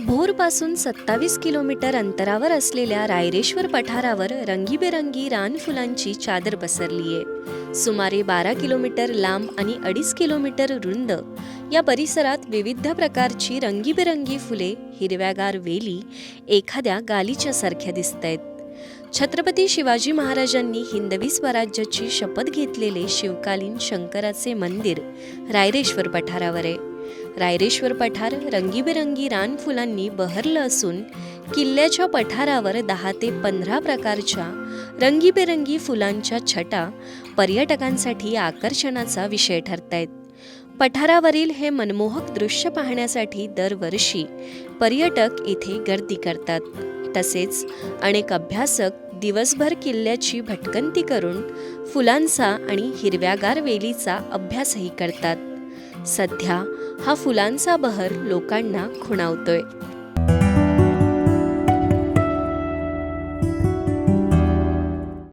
भोरपासून सत्तावीस किलोमीटर अंतरावर असलेल्या रायरेश्वर पठारावर रंगीबेरंगी रानफुलांची चादर पसरली आहे सुमारे बारा किलोमीटर लांब आणि अडीच किलोमीटर रुंद या परिसरात विविध प्रकारची रंगीबेरंगी फुले हिरव्यागार वेली एखाद्या गालीच्या सारख्या दिसत आहेत छत्रपती शिवाजी महाराजांनी हिंदवी स्वराज्याची शपथ घेतलेले शिवकालीन शंकराचे मंदिर रायरेश्वर पठारावर आहे. रायरेश्वर पठार रंगीबेरंगी रानफुलांनी बहरलं असून किल्ल्याच्या पठारावर दहा ते पंधरा प्रकारच्या रंगीबेरंगी फुलांच्या छटा पर्यटकांसाठी आकर्षणाचा विषय ठरतायत. पठारावरील हे मनमोहक दृश्य पाहण्यासाठी दरवर्षी पर्यटक इथे गर्दी करतात. तसेच अनेक अभ्यासक दिवसभर किल्ल्याची भटकंती करून फुलांचा आणि हिरव्यागार वेलीचा अभ्यासही करतात. सध्या हा फुलांचा बहर लोकांना खुणावतोय.